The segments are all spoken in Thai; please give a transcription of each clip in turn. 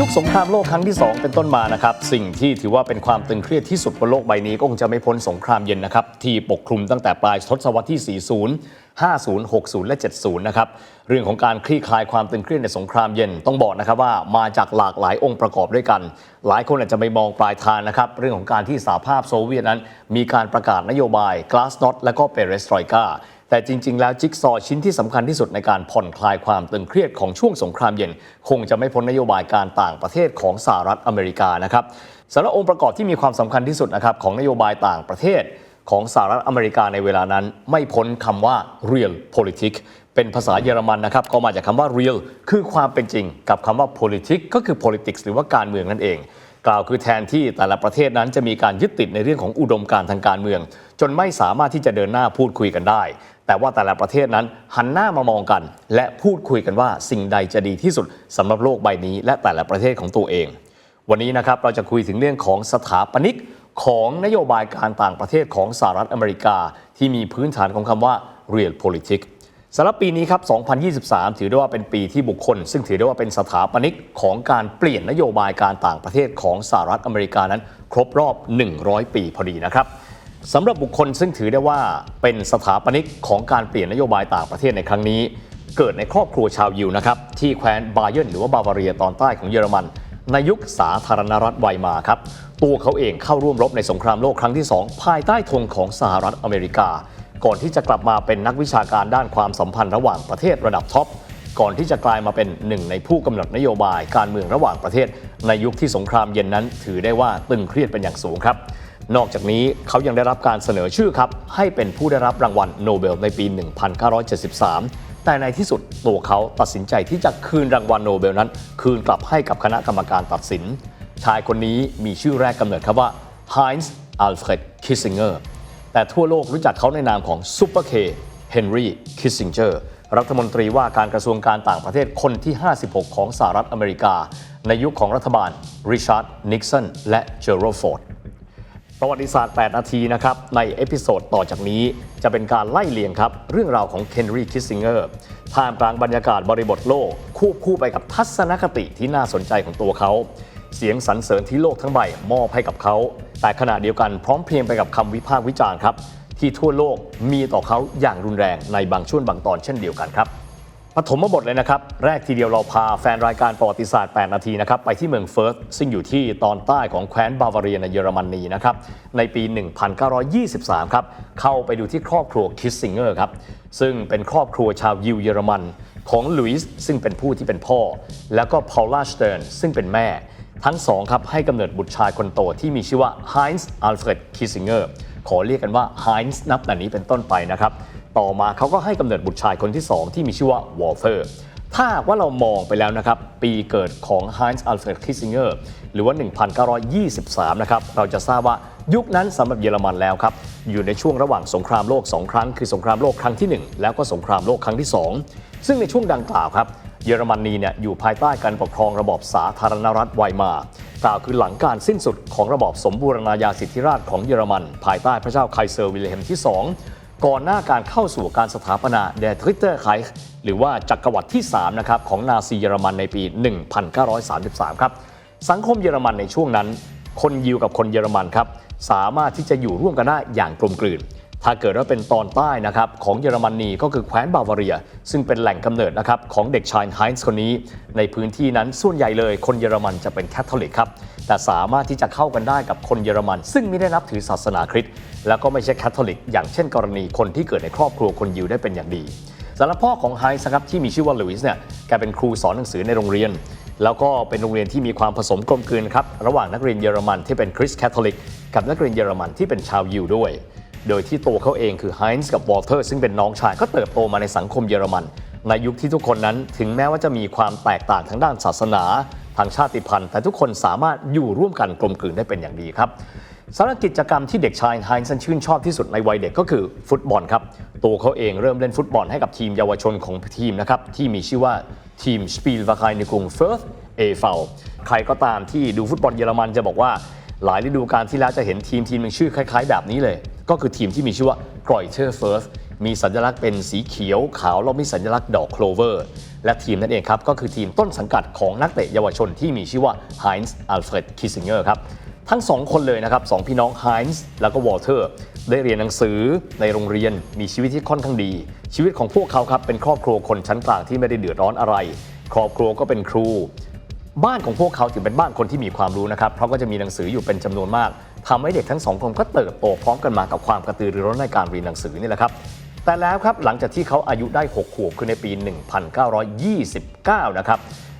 ยุคสงครามโลกครั้งที่ 2 เป็นต้นมานะครับ สิ่งที่ถือว่าเป็นความตึงเครียดที่สุดบนโลกใบนี้ก็คงจะไม่พ้นสงครามเย็นนะครับ ที่ปกคลุมตั้งแต่ปลายทศวรรษที่ 40 50 60 และ 70 นะครับ เรื่องของการคลี่คลายความตึงเครียดในสงครามเย็นต้องบอกนะครับว่ามาจากหลากหลายองค์ประกอบด้วยกัน หลายคนอาจจะไปมองปลายทางนะครับ เรื่องของการที่สหภาพโซเวียตนั้น มีการประกาศนโยบาย Glasnost และก็เปเรสตรอยกา แต่จริง ๆ แล้วจิ๊กซอว์ชิ้นที่สำคัญที่สุดในการผ่อนคลายความตึงเครียดของช่วงสงครามเย็น คงจะไม่พ้นนโยบายการต่างประเทศของสหรัฐอเมริกานะครับสำหรับองค์ประกอบที่มีความสำคัญที่สุดนะครับของนโยบายต่างประเทศของสหรัฐอเมริกาในเวลานั้น ไม่พ้นคำว่า real politics เป็นภาษาเยอรมันนะครับ ก็มาจากคำว่า real คือความเป็นจริง กับคำว่า politics ก็คือ politics หรือว่าการเมืองนั่นเอง กล่าวคือแทนที่แต่ละประเทศนั้นจะมีการยึดติดในเรื่องของอุดมการทางการเมือง จนไม่สามารถที่จะเดินหน้าพูดคุยกันได้ แต่ว่าแต่ละประเทศนั้นหันหน้ามามองกัน และพูดคุยกันว่าสิ่งใดจะดีที่สุดสำหรับโลกใบนี้ และแต่ละประเทศของตัวเอง วันนี้นะครับเราจะคุยถึงเรื่องของสถาปนิกของนโยบายการต่างประเทศของสหรัฐอเมริกา ที่มีพื้นฐานของคำว่า real politics สำหรับปีนี้ครับ 2023 ถือได้ว่าเป็นปีที่บุคคล ซึ่งถือได้ว่าเป็นสถาปนิกของการเปลี่ยนนโยบายการต่างประเทศของสหรัฐอเมริกานั้น ครบรอบ 100 ปีพอดีนะครับสำหรับบุคคลซึ่งถือได้ว่าเป็นสถาปนิกของการเปลี่ยนนโยบายต่างประเทศในครั้งนี้ เกิดในครอบครัวชาวยิวนะครับที่แคว้นบาเยร์นหรือว่าบาวาเรียตอนใต้ของเยอรมัน ในยุคสาธารณรัฐไวมาครับตัวเขาเองเข้าร่วมรบในสงครามโลกครั้งที่ 2 ภายใต้ธงของสหรัฐอเมริกา ก่อนที่จะกลับมาเป็นนักวิชาการด้านความสัมพันธ์ระหว่างประเทศระดับท็อปก่อนที่จะกลายมาเป็นหนึ่งในผู้กำหนดนโยบายการเมืองระหว่างประเทศ ในยุคที่สงครามเย็นนั้น ถือได้ว่าตึงเครียดเป็นอย่างสูงครับ นอกจากนี้เขายังได้รับการเสนอชื่อครับ ให้เป็นผู้ได้รับรางวัลโนเบลในปี 1973 แต่ในที่สุดตัวเขาตัดสินใจที่จะคืนรางวัลโนเบลนั้น คืนกลับให้กับคณะกรรมการตัดสิน ชายคนนี้มีชื่อแรกกำเนิดครับว่า Heinz Alfred Kissinger แต่ทั่วโลกรู้จักเขาในนามของซูเปอร์เคเฮนรี่คิสซิงเจอร์รัฐมนตรีว่าการกระทรวงการต่างประเทศคนที่ 56 ของสหรัฐอเมริกา ในยุคของรัฐบาลริชาร์ดนิกสันและเจอโรฟอร์ดประวัติศาสตร์ 8 นาทีนะครับ ในเอพิโซดต่อจากนี้จะเป็นการไล่เลียงครับ เรื่องราวของเคนรี่คิสซิงเกอร์ท่ามกลางบรรยากาศบริบทโลก ควบคู่ไปกับทัศนคติที่น่าสนใจของตัวเขา เสียงสรรเสริญที่โลกทั้งใบมอบให้กับเขา แต่ขณะเดียวกันพร้อมเพียงไปกับคำวิพากษ์วิจารณ์ครับ ที่ทั่วโลกมีต่อเขาอย่างรุนแรงในบางช่วงบางตอนเช่นเดียวกันครับปฐมบทเลยนะครับ แรกทีเดียวเราพาแฟนรายการประวัติศาสตร์ 8 นาทีนะครับ ไปที่เมืองเฟิร์สซึ่งอยู่ที่ตอนใต้ของแคว้นบาวาเรียในเยอรมนีนะครับ ในปี 1923 ครับ เข้าไปดูที่ครอบครัวคิสซิงเกอร์ครับ ซึ่งเป็นครอบครัวชาวยิวเยอรมันของลุยส์ซึ่งเป็นผู้ที่เป็นพ่อ แล้วก็พาลล่าสเติร์นซึ่งเป็นแม่ ทั้งสองครับให้กำเนิดบุตรชายคนโตที่มีชื่อว่าไฮนส์อัลเฟรดคิสซิงเกอร์ขอเรียกกันว่าไฮนส์นับแต่นี้เป็นต้นไปนะครับ ต่อมาเขาก็ให้กำเนิดบุตรชายคนที่ 2 ที่มีชื่อว่าวอลเ t อร์ถ้าว่าเรามองไปแล้วนะครับ ปีเกิดของ Heinz Alfred Kissinger หรือว่า 1923 นะครับ เราจะทราบว่ายุคนั้นสำหรับเยอรมันแล้วครับ อยู่ในช่วงระหว่างสงครามโลก 2 ครั้ง คือสงครามโลกครั้งที่ 1 แล้วก็สงครามโลกครั้งที่ 2 ซึ่งในช่วงดังกล่าวครับ เยอรมนีเนี่ยอยู่ภายใต้การปกครองระบอบสาธารณรัฐไวมากล่าวคือหลังการสิ้นสุดของระบอบสมบูรณาญาสิทธิราชของเยอรมัน ภายใต้พระเจ้าไคเซอร์วิลเฮมที่ 2 ก่อนหน้าการเข้าสู่การสถาปนาเดทริเตอร์ไคหรือว่าจักรวรรดิที่ 3 นะครับ ของนาซีเยอรมันในปี 1933 ครับ สังคมเยอรมันในช่วงนั้น คนยิวกับคนเยอรมันครับสามารถที่จะอยู่ร่วมกันได้อย่างกลมกลืน ถ้าเกิดว่าเป็นตอนใต้นะครับของเยอรมนีก็คือแคว้นบาวาเรีย ซึ่งเป็นแหล่งกำเนิดนะครับของเด็กชายไฮน์ส์คนนี้ ในพื้นที่นั้นส่วนใหญ่เลยคนเยอรมันจะเป็นแคทอลิกครับแต่สามารถที่จะเข้ากันได้กับคนเยอรมัน ซึ่งไม่ได้นับถือศาสนาคริสต์แล้วก็ไม่ใช่แคทอลิก อย่างเช่นกรณีคนที่เกิดในครอบครัวคนยิวได้เป็นอย่างดีสำหรับพ่อของไฮนส์ครับที่มีชื่อว่าลุยส์เนี่ยแกเป็นครูสอนหนังสือในโรงเรียน แล้วก็เป็นโรงเรียนที่มีความผสมกลมกลืนครับระหว่างนักเรียนเยอรมันที่เป็นคริสต์แคทอลิก กับนักเรียนเยอรมันที่เป็นชาวยิวด้วย โดยที่ตัวเขาเองคือไฮน์ส์กับวอลเตอร์ซึ่งเป็นน้องชายก็เติบโตมาในสังคมเยอรมัน ในยุคที่ทุกคนนั้นถึงแม้ว่าจะมีความแตกต่างทางด้านศาสนา ทางชาติพันธุ์ แต่ทุกคนสามารถอยู่ร่วมกันกลมกลืนได้เป็นอย่างดีครับสำหรับกิจกรรมที่เด็กชายไฮน์ส์ชื่นชอบที่สุดในวัยเด็กก็คือฟุตบอลครับตัวเขาเองเริ่มเล่นฟุตบอลให้กับทีมเยาวชนของทีมนะครับที่มีชื่อว่าทีม Spielvereinigung Firth AV ใครก็ตามที่ดูฟุตบอลเยอรมันจะบอกว่า หลายฤดูกาลที่แล้วจะเห็นทีมทีมหนึงชื่อคล้าย ๆ แบบนี้เลย ก็คือทีมที่มีชื่อว่า g r e u t e r f i r t มีสัญลักษณ์เป็นสีเขียวขาวแล้วมีสัญลักษณ์ดอกโคลเวอร์ และทีมนั่นเองครับ ก็คือทีมต้นสังกัดของนักเตะเยาวชนที่มีชื่อว่า Heinz Alfred Kissinger ครับทั้งสองคนเลยนะครับสองพี่น้อง Heinz แล้วก็ Walter ได้เรียนหนังสือในโรงเรียนมีชีวิตที่ค่อนข้างดี ชีวิตของพวกเขาครับเป็นครอบครัวคนชั้นกลางที่ไม่ได้เดือดร้อนอะไร ครอบครัวก็เป็นครู บ้านของพวกเขาถือเป็นบ้านคนที่มีความรู้นะครับเพราะก็จะมีหนังสืออยู่เป็นจำนวนมาก ทำให้เด็กทั้งสองคนก็เติบโตพร้อมกันมากับความกระตือรือร้นในการเรียนหนังสือนี่แหละครับ แต่แล้วครับหลังจากที่เขาอายุได้ 6 ขวบคือในปี 1929 นะครับ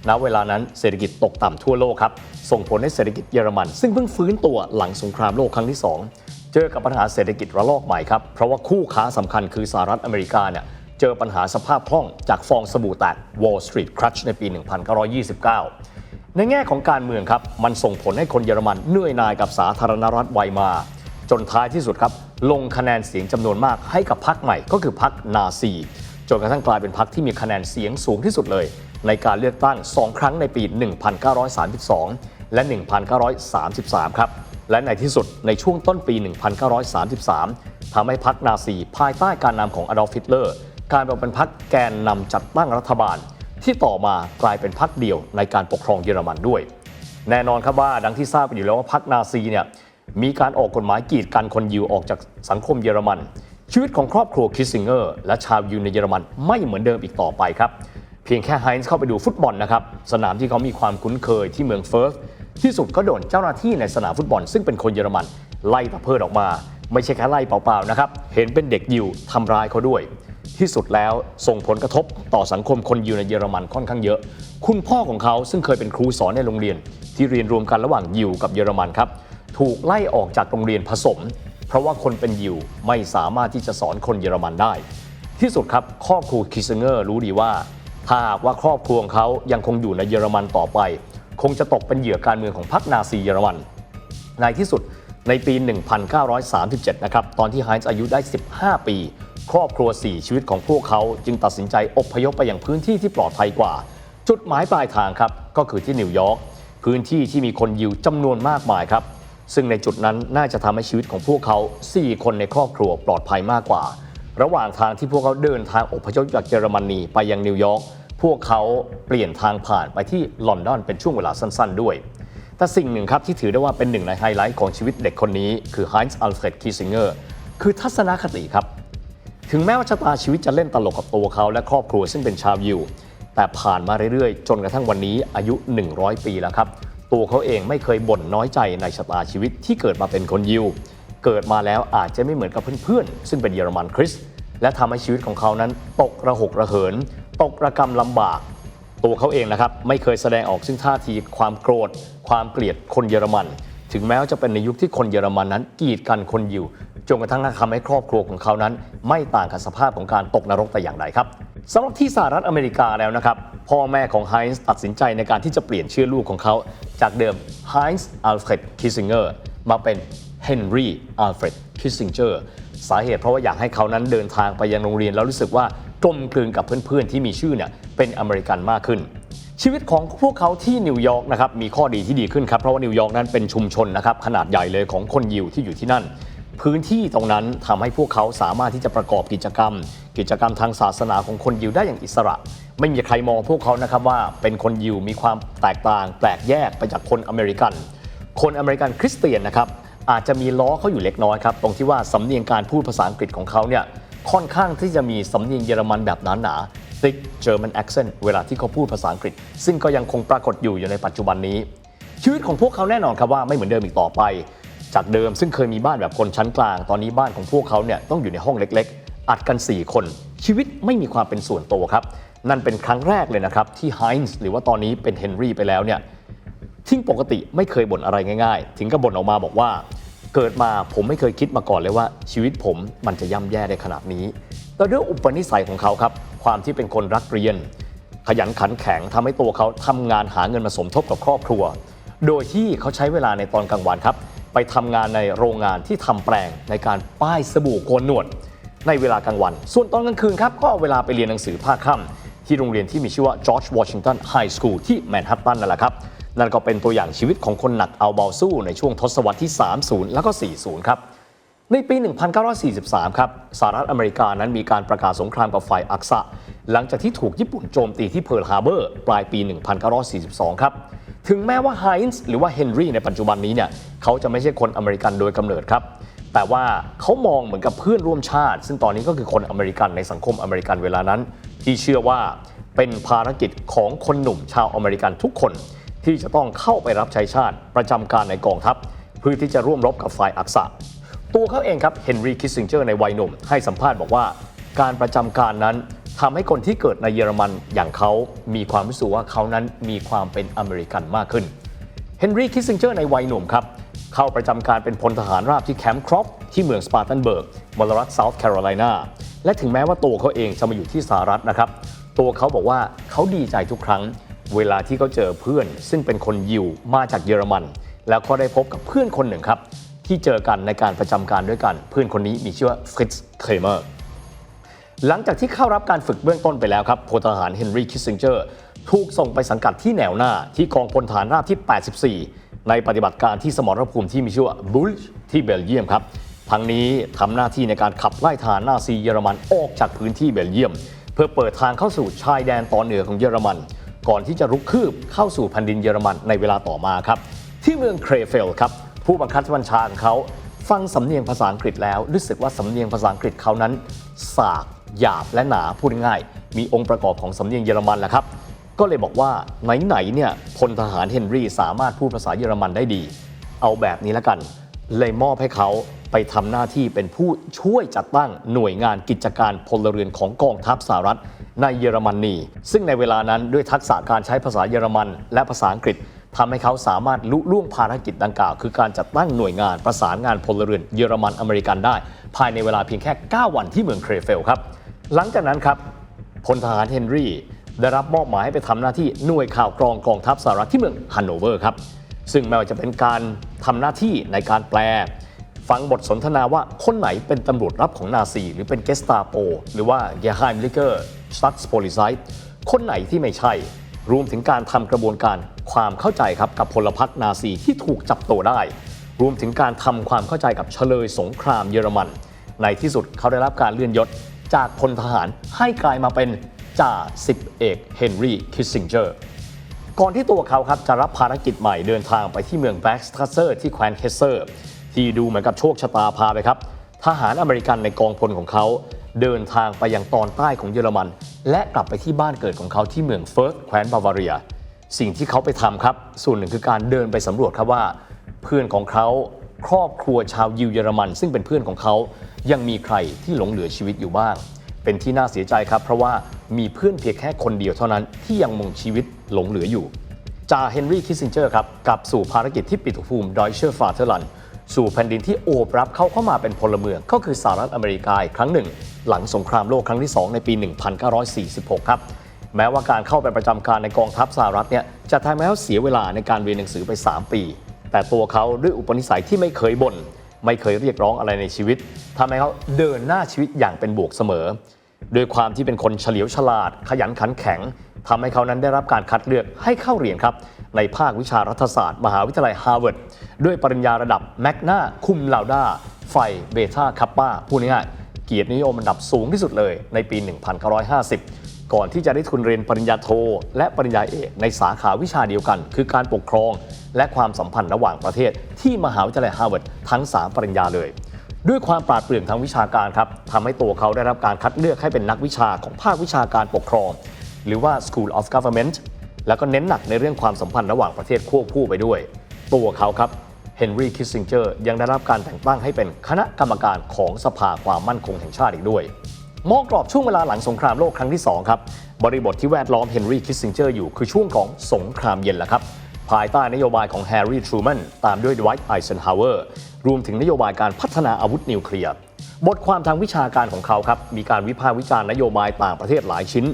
ณเวลานั้นเศรษฐกิจตกต่ำทั่วโลกครับส่งผลให้เศรษฐกิจเยอรมัน ซึ่งเพิ่งฟื้นตัวหลังสงครามโลกครั้งที่ 2 เจอกับปัญหาเศรษฐกิจระลอกใหม่ครับเพราะว่าคู่ค้าสำคัญคือสหรัฐอเมริกาเนี่ยเจอปัญหาสภาพคล่องจากฟองสบู่แตก Wall Street Crash ในปี 1929 ในแง่ของการเมืองครับ มันส่งผลให้คนเยอรมันเหนื่อยหน่ายกับสาธารณรัฐไวมาจนท้ายที่สุดครับ ลงคะแนนเสียงจำนวนมากให้กับพรรคใหม่ก็คือพรรคนาซีจนกระทั่งกลายเป็นพรรคที่มีคะแนนเสียงสูงที่สุดเลย ในการเลือกตั้ง 2 ครั้งในปี 1932 และ 1933 ครับ และในที่สุดในช่วงต้นปี 1933ทำให้พรรคนาซีภายใต้การนำของอดอล์ฟฮิตเลอร์กลายเป็นพรรคแกนนำจัดตั้งรัฐบาล ที่ต่อมากลายเป็นพรรคเดียวในการปกครองเยอรมันด้วย แน่นอนครับว่าดังที่ทราบกันอยู่แล้วว่าพรรคนาซีเนี่ยมีการออกกฎหมายกีดกันคนยิวออกจากสังคมเยอรมัน ชีวิตของครอบครัวคิสซิงเกอร์และชาวยิวในเยอรมันไม่เหมือนเดิมอีกต่อไปครับ เพียงแค่ไฮน์เข้าไปดูฟุตบอลนะครับ สนามที่เขามีความคุ้นเคยที่เมืองเฟิร์สที่สุดก็โดนเจ้าหน้าที่ในสนามฟุตบอล ซึ่งเป็นคนเยอรมันไล่ตะเพิดออกมา ไม่ใช่แค่ไล่เปล่าๆนะครับเห็นเป็นเด็กยิวทำร้ายเขาด้วย ที่สุดแล้วส่งผลกระทบต่อสังคมคนยิวในเยอรมันค่อนข้างเยอะ คุณพ่อของเขาซึ่งเคยเป็นครูสอนในโรงเรียน ที่เรียนรวมกันระหว่างยิวกับเยอรมันครับ ถูกไล่ออกจากโรงเรียนผสม เพราะว่าคนเป็นยิวไม่สามารถที่จะสอนคนเยอรมันได้ ที่สุดครับครอบครัวคิสซิงเกอร์รู้ดีว่าถ้าหากว่าครอบครัวของเขายังคงอยู่ในเยอรมันต่อไป คงจะตกเป็นเหยื่อการเมืองของพรรคนาซีเยอรมันในที่สุดในปี 1937 นะครับ ตอนที่ไฮน์อายุได้ 15 ปี ครอบครัว 4 ชีวิตของพวกเขาจึงตัดสินใจอพยพไปยังพื้นที่ที่ปลอดภัยกว่า จุดหมายปลายทางครับ ก็คือที่นิวยอร์กพื้นที่ที่มีคนยิวจำนวนมากมายครับ ซึ่งในจุดนั้นน่าจะทำให้ชีวิตของพวกเขา 4 คนในครอบครัวปลอดภัยมากกว่า ระหว่างทางที่พวกเขาเดินทางอพยพจากเยอรมนีไปยังนิวยอร์กพวกเขาเปลี่ยนทางผ่านไปที่ลอนดอนเป็นช่วงเวลาสั้น ๆ ด้วย แต่สิ่งหนึ่งครับที่ถือได้ว่าเป็นหนึ่งในไฮไลท์ของชีวิตเด็กคนนี้ คือ Heinz Alfred Kissinger คือทัศนคติครับ ถึงแม้ว่าชะตาชีวิตจะเล่นตลกกับตัวเขาและครอบครัวซึ่งเป็นชาวยิว แต่ผ่านมาเรื่อยๆ จนกระทั่งวันนี้อายุ 100 ปีแล้วครับ ตัวเขาเองไม่เคยบ่นน้อยใจในชะตาชีวิตที่เกิดมาเป็นคนยิว เกิดมาแล้วอาจจะไม่เหมือนกับเพื่อนๆ ซึ่งเป็นเยอรมันคริสต์และทำให้ชีวิตของเขานั้นตกระหกระเหิน ตกระกำลำบาก ตัวเขาเองนะครับไม่เคยแสดงออกซึ่งท่าทีความโกรธ ความเกลียดคนเยอรมัน ถึงแม้ว่าจะเป็นในยุคที่คนเยอรมันนั้นกีดกันคนยิวจนกระทั่งทำให้ครอบครัวของเขานั้น ไม่ต่างกับสภาพของการตกนรกแต่อย่างใดครับสำหรับที่สหรัฐอเมริกาแล้วนะครับ พ่อแม่ของไฮน์ตัดสินใจในการที่จะเปลี่ยนชื่อลูกของเขา จากเดิม Heinz Alfred Kissinger มาเป็น Henry Alfred Kissinger สาเหตุเพราะว่าอยากให้เขานั้นเดินทางไปยังโรงเรียนแล้วรู้สึกว่ากลมกลืนกับเพื่อนๆที่มีชื่อเนี่ยเป็นอเมริกันมากขึ้น ชีวิตของพวกเขาที่นิวยอร์กนะครับมีข้อดีที่ดีขึ้นครับเพราะว่านิวยอร์กนั้นเป็นชุมชนนะครับขนาดใหญ่เลยของคนยิวที่อยู่ที่นั่น พื้นที่ตรงนั้นทำให้พวกเขาสามารถที่จะประกอบกิจกรรม กิจกรรมทางศาสนาของคนยิวได้อย่างอิสระ ไม่มีใครมองพวกเขานะครับว่าเป็นคนยิวมีความแตกต่าง แปลกแยกไปจากคนอเมริกัน คนอเมริกันคริสเตียนนะครับอาจจะมีล้อเขาอยู่เล็กน้อยครับตรงที่ว่าสำเนียงการพูดภาษาอังกฤษของเขาเนี่ยค่อนข้างที่จะมีสำเนียงเยอรมันแบบหนาหนา thick German accent เวลาที่เขาพูดภาษาอังกฤษ ซึ่งก็ยังคงปรากฏอยู่อยู่ในปัจจุบันนี้ ชีวิตของพวกเขาแน่นอนครับว่าไม่เหมือนเดิมอีกต่อไป จากเดิมซึ่งเคยมีบ้านแบบคนชั้นกลาง ตอนนี้บ้านของพวกเขาเนี่ยต้องอยู่ในห้องเล็ก ๆ อัดกัน 4 คน ชีวิตไม่มีความเป็นส่วนตัวครับ นั่นเป็นครั้งแรกเลยนะครับที่ไฮน์หรือว่าตอนนี้เป็นเฮนรี่ไปแล้วเนี่ยที่ปกติไม่เคยบ่นอะไรง่าย ๆ ถึงกับบ่นออกมาบอกว่า เกิดมาผมไม่เคยคิดมาก่อนเลยว่า ชีวิตผมมันจะย่ำแย่ได้ขนาดนี้แต่ด้วยอุปนิสัยของเขาครับ ความที่เป็นคนรักเรียน ขยันขันแข็งทำให้ตัวเขาทำงานหาเงินมาสมทบกับครอบครัว โดยที่เขาใช้เวลาในตอนกลางวันครับ ไปทำงานในโรงงานที่ทำแปลงในการป้ายสบู่โกนหนวด ในเวลากลางวัน ส่วนตอนกลางคืนครับก็เอาเวลาไปเรียนหนังสือภาคค่ำที่ที่โรงเรียนที่มีชื่อว่า George Washington High School ที่แมนฮัตตันนั่นแหละครับนั่นก็เป็นตัวอย่างชีวิตของคนหนักเอาเบาสู้ในช่วงทศวรรษที่ 30 แล้วก็ 40 ครับ ในปี 1943 ครับสหรัฐอเมริกานั้นมีการประกาศสงครามกับฝ่ายอักษะ หลังจากที่ถูกญี่ปุ่นโจมตีที่เพิร์ลฮาร์เบอร์ปลายปี 1942 ครับ ถึงแม้ว่าไฮน์ส์หรือว่าเฮนรี่ในปัจจุบันนี้เนี่ยเขาจะไม่ใช่คนอเมริกันโดยกำเนิดครับ แต่ว่าเขามองเหมือนกับเพื่อนร่วมชาติ ซึ่งตอนนี้ก็คือคนอเมริกันในสังคมอเมริกันเวลานั้น ที่เชื่อว่าเป็นภารกิจของคนหนุ่มชาวอเมริกันทุกคน ที่จะต้องเข้าไปรับใช้ชาติประจำการในกองทัพเพื่อที่จะร่วมรบกับฝ่ายอักษะ ตัวเขาเองครับเฮนรี่คิสซิงเจอร์ในวัยหนุ่มให้สัมภาษณ์บอกว่า การประจำการนั้นทำให้คนที่เกิดในเยอรมันอย่างเขามีความรู้สึกว่าเขานั้นมีความเป็นอเมริกันมากขึ้นเฮนรี่คิสซิงเจอร์ในวัยหนุ่มครับเข้าประจำการเป็นพลทหารราบที่แคมป์ครอปที่เมืองสปาร์ตันเบิร์กมลรัฐเซาท์แคโรไลนาและถึงแม้ว่าตัวเขาเองจะมาอยู่ที่สหรัฐนะครับ ตัวเขาบอกว่าเขาดีใจทุกครั้ง เวลาที่เขาเจอเพื่อน ซึ่งเป็นคนยิวมาจากเยอรมัน แล้วเขาได้พบกับเพื่อนคนหนึ่งครับ ที่เจอกันในการประจำการด้วยกัน เพื่อนคนนี้มีชื่อว่าฟริตซ์เคลเมอร์หลังจากที่เข้ารับการฝึกเบื้องต้นไปแล้วครับพลทหารเฮนรี่คิสซิงเจอร์ถูกส่งไปสังกัดที่แนวหน้าที่กองพลฐานราบที่ 84 ในปฏิบัติการที่สมรภูมิที่มีชื่อว่าบุลช์ที่เบลเยียมครับทั้งนี้ทำหน้าที่ในการขับไล่ทหารนาซีเยอรมันออกจากพื้นที่เบลเยียม เพื่อเปิดทางเข้าสู่ชายแดนตอนเหนือของเยอรมัน ก่อนที่จะรุกคืบเข้าสู่แผ่นดินเยอรมันในเวลาต่อมาครับ ที่เมืองเครเฟลครับ ผู้บังคับบัญชาของเขาฟังสำเนียงภาษาอังกฤษแล้ว รู้สึกว่าสำเนียงภาษาอังกฤษเขานั้นสากหยาบและหนาพูดง่าย มีองค์ประกอบของสำเนียงเยอรมันแหละครับ ก็เลยบอกว่าไหนๆเนี่ยพลทหารเฮนรี่สามารถพูดภาษาเยอรมันได้ดี เอาแบบนี้แล้วกัน เลยมอบให้เขาไปทำหน้าที่เป็นผู้ช่วยจัดตั้งหน่วยงานกิจการพลเรือนของกองทัพสหรัฐในเยอรมนนีซึ่งในเวลานั้นด้วยทักษะการใช้ภาษาเยอรมัน และภาษาอังกฤษ ทำให้เขาสามารถลุล่วงภารกิจดังกล่าว คือการจัดตั้งหน่วยงานประสานงานพลเรือนเยอรมันอเมริกันได้ ภายในเวลาเพียงแค่ 9 วันที่เมืองเครเฟลครับ หลังจากนั้นครับพลทหารเฮนรี่ได้รับมอบหมายให้ไปทำหน้าที่หน่วยข่าวกรองกองทัพสหรัฐที่เมืองฮันโนเวอร์ครับ ซึ่งไม่ว่าจะเป็นการทำหน้าที่ในการแปล ฟังบทสนทนาว่าคนไหนเป็นตำรวจรับของนาซี หรือเป็นเกสตาโป หรือว่าเกฮ i มลิเกอร์สตัตสโพลิไซคนไหนที่ไม่ใช่ รวมถึงการทำกระบวนการความเข้าใจครับกับพลพรรคนาซีที่ถูกจับตัวได้ รวมถึงการทำความเข้าใจกับเฉลยสงครามเยอรมัน ในที่สุดเขาได้รับการเลื่อนยศจากพลทหารให้กลายมาเป็นจ่าสิบเอกเฮนรี่คิสซิงเจอร์ก่อนที่ตัวเขาครับจะรับภารกิจใหม่เดินทางไปที่เมืองแบ็กสทัสเซอร์ที่แคว้นเฮเซอร์ ที่ดูเหมือนกับโชคชะตาพาไปครับทหารอเมริกันในกองพลของเขา เดินทางไปยังตอนใต้ของเยอรมัน และกลับไปที่บ้านเกิดของเขาที่เมืองเฟิร์สแคว้นบาวาเรีย สิ่งที่เขาไปทำครับ ส่วนหนึ่งคือการเดินไปสำรวจครับว่า เพื่อนของเขาครอบครัวชาวยิวเยอรมัน ซึ่งเป็นเพื่อนของเขายังมีใครที่หลงเหลือชีวิตอยู่บ้าง เป็นที่น่าเสียใจครับ เพราะว่ามีเพื่อนเพียงแค่คนเดียวเท่านั้นที่ยังมงชีวิตหลงเหลืออยู่จ่าเฮนรี่คิสซิงเจอร์ครับกลับสู่ภารกิจที่ปิตุภูมิดอยเชอร์ฟาเธอร์ลัน สู่แผ่นดินที่โอบรับเขาเข้ามาเป็นพลเมือง ก็คือสหรัฐอเมริกาอีกครั้งหนึ่ง หลังสงครามโลกครั้งที่ 2 ในปี 1946 ครับ แม้ว่าการเข้าไปประจำการในกองทัพสหรัฐเนี่ยจะทำให้เขาเสียเวลาในการเรียนหนังสือไป 3 ปี แต่ตัวเขาด้วยอุปนิสัยที่ไม่เคยบ่นไม่เคยเรียกร้องอะไรในชีวิตทำให้เขาเดินหน้าชีวิตอย่างเป็นบวกเสมอ ด้วยความที่เป็นคนเฉลียวฉลาด ขยันขันแข็ง ทำให้เขานั้นได้รับการคัดเลือกให้เข้าเรียนครับ ในภาควิชารัฐศาสตร์ มหาวิทยาลัยฮาร์วาร์ดด้วยปริญญาระดับแมกนาคุมลาวดาไฟเบต้าคัปปาพูดง่ายๆเกียรตินิยมอันดับสูงที่สุดเลยในปี 1950 ก่อนที่จะได้ทุนเรียนปริญญาโท และปริญญาเอกในสาขาวิชาเดียวกัน คือการปกครอง และความสัมพันธ์ระหว่างประเทศ ที่มหาวิทยาลัยฮาร์วาร์ดทั้ง 3 ปริญญาเลยด้วยความปราดเปรื่องทางวิชาการครับทำให้ตัวเขาได้รับการคัดเลือกให้เป็นนักวิชาของภาควิชาการปกครอง หรือว่า School of Government แล้วก็เน้นหนักในเรื่องความสัมพันธ์ระหว่างประเทศควบคู่ไปด้วย ตัวเขาครับเฮนรี่คิสซิงเจอร์ยังได้รับการแต่งตั้งให้เป็นคณะกรรมการของสภาความมั่นคงแห่งชาติอีกด้วยมองกรอบช่วงเวลาหลังสงครามโลกครั้งที่ 2 ครับ บริบทที่แวดล้อมเฮนรี่คิสซิงเจอร์อยู่คือช่วงของสงครามเย็นแหละครับ ภายใต้นโยบายของแฮร์รี่ทรูแมนตามด้วยดวท์ไอเซนฮาวเวอร์รวมถึงนโยบายการพัฒนาอาวุธนิวเคลียร์บทความทางวิชาการของเขาครับ มีการวิพากษ์วิจารณ์นโยบายต่างประเทศหลายชิ้น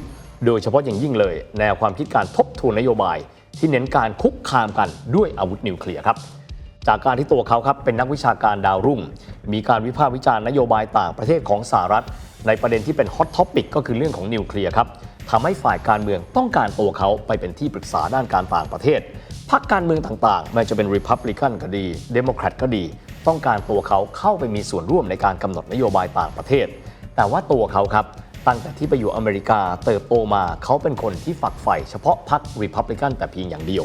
โดยเฉพาะอย่างยิ่งเลย แนวความคิดการทบทวนนโยบาย ที่เน้นการคุกคามกันด้วยอาวุธนิวเคลียร์ครับจากการที่ตัวเขาครับเป็นนักวิชาการดาวรุ่ง มีการวิพากษ์วิจารณ์นโยบายต่างประเทศของสหรัฐ ในประเด็นที่เป็นฮอตท็อปิกก็คือเรื่องของนิวเคลียร์ครับทำให้ฝ่ายการเมืองต้องการตัวเขาไปเป็นที่ปรึกษาด้านการต่างประเทศพรรคการเมืองต่างๆไม่ว่าจะเป็น Republican ก็ดี Democrat ก็ดี ต้องการตัวเขาเข้าไปมีส่วนร่วมในการกำหนดนโยบายต่างประเทศ แต่ว่าตัวเขาครับ ตั้งแต่ที่ไปอยู่อเมริกาเติบโตมาเขาเป็นคนที่ฝักใฝ่เฉพาะพรรค Republican แต่เพียงอย่างเดียว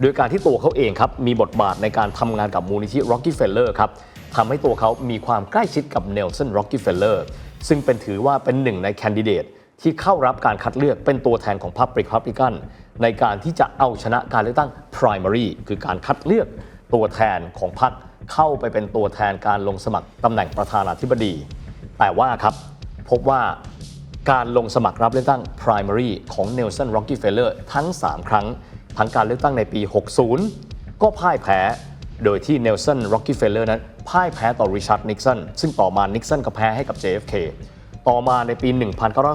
โดยการที่ตัวเขาเองครับมีบทบาทในการทำงานกับมูลนิธิ Rockefeller ครับทำให้ตัวเขามีความใกล้ชิดกับเนลสัน Rockefeller ซึ่งเป็นถือว่าเป็นหนึ่งในแคนดิเดตที่เข้ารับการคัดเลือกเป็นตัวแทนของพรรค Republican ในการที่จะเอาชนะการเลือกตั้ง primary คือการคัดเลือกตัวแทนของพรรคเข้าไปเป็นตัวแทนการลงสมัครตำแหน่งประธานาธิบดี แต่ว่าครับ พบว่าการลงสมัครรับเลือกตั้ง primary ของเนลสัน Rockefeller ทั้ง 3 ครั้ง ทั้งการเลือกตั้งในปี 60 ก็พ่ายแพ้ โดยที่เนลสัน Rockefeller นั้นพ่ายแพ้ต่อริชาร์ดนิกสันซึ่งต่อมานิกสันก็แพ้ให้กับ JFK ต่อมาในปี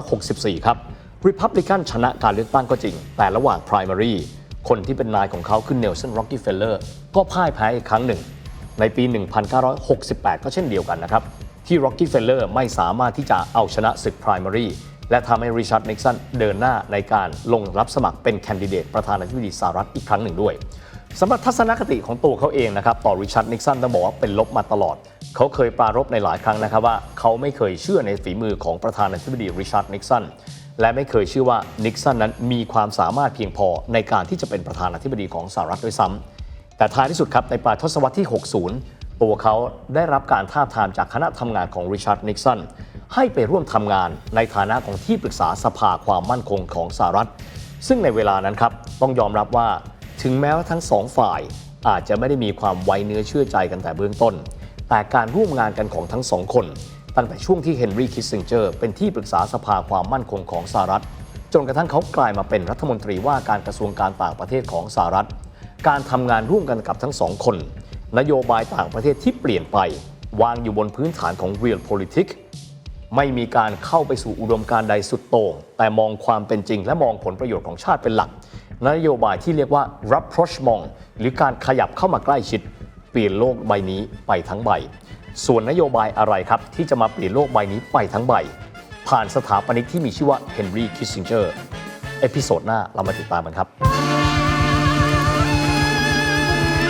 1964 ครับ Republican ชนะการเลือกตั้งก็จริง แต่ระหว่าง primary คนที่เป็นนายของเขาคือเนลสัน Rockefeller ก็พ่ายแพ้อีกครั้งหนึ่ง ในปี 1968 ก็เช่นเดียวกันนะครับ ที่ Rockefeller ไม่สามารถที่จะเอาชนะศึก primary และทำให้ริชาร์ดนิกสันเดินหน้าในการลงรับสมัครเป็นแคนดิเดตประธานาธิบดีสหรัฐอีกครั้งหนึ่งด้วยสำหรับทัศนคติของตัวเขาเองนะครับต่อริชาร์ดนิกสันต้องบอกว่าเป็นลบมาตลอด เขาเคยปรารภในหลายครั้งนะครับว่าเขาไม่เคยเชื่อในฝีมือของประธานาธิบดีริชาร์ดนิกสันและไม่เคยเชื่อว่านิกสันนั้นมีความสามารถเพียงพอในการที่จะเป็นประธานาธิบดีของสหรัฐด้วยซ้ำแต่ท้ายที่สุดครับในปลายทศวรรษที่ 60 ตัวเขาได้รับการท้าทามจากคณะทำงานของริชาร์ดนิกสันให้ไปร่วมทำงานในฐานะของที่ปรึกษาสภาความมั่นคงของสหรัฐ ซึ่งในเวลานั้นครับต้องยอมรับว่าถึงแม้ว่าทั้งสองฝ่าย อาจจะไม่ได้มีความไว้เนื้อเชื่อใจกันแต่เบื้องต้น แต่การร่วมงานกันของทั้งสองคน ตั้งแต่ช่วงที่เฮนรี่คิสซิงเจอร์เป็นที่ปรึกษาสภาความมั่นคงของสหรัฐ จนกระทั่งเขากลายมาเป็นรัฐมนตรีว่าการกระทรวงการต่างประเทศของสหรัฐ การทำงานร่วมกันกับทั้งสองคน นโยบายต่างประเทศที่เปลี่ยนไป วางอยู่บนพื้นฐานของ real politics ไม่มีการเข้าไปสู่อุดมการใดสุดโต่งแต่มองความเป็นจริง และมองผลประโยชน์ของชาติเป็นหลัก นโยบายที่เรียกว่า rapprochement หรือการขยับเข้ามาใกล้ชิด เปลี่ยนโลกใบนี้ไปทั้งใบ ส่วนนโยบายอะไรครับ ที่จะมาเปลี่ยนโลกใบนี้ไปทั้งใบ ผ่านสถาปนิกที่มีชื่อว่าเฮนรี่คิสซิงเจอร์เอพิโซดหน้าเรามาติดตามกันครับ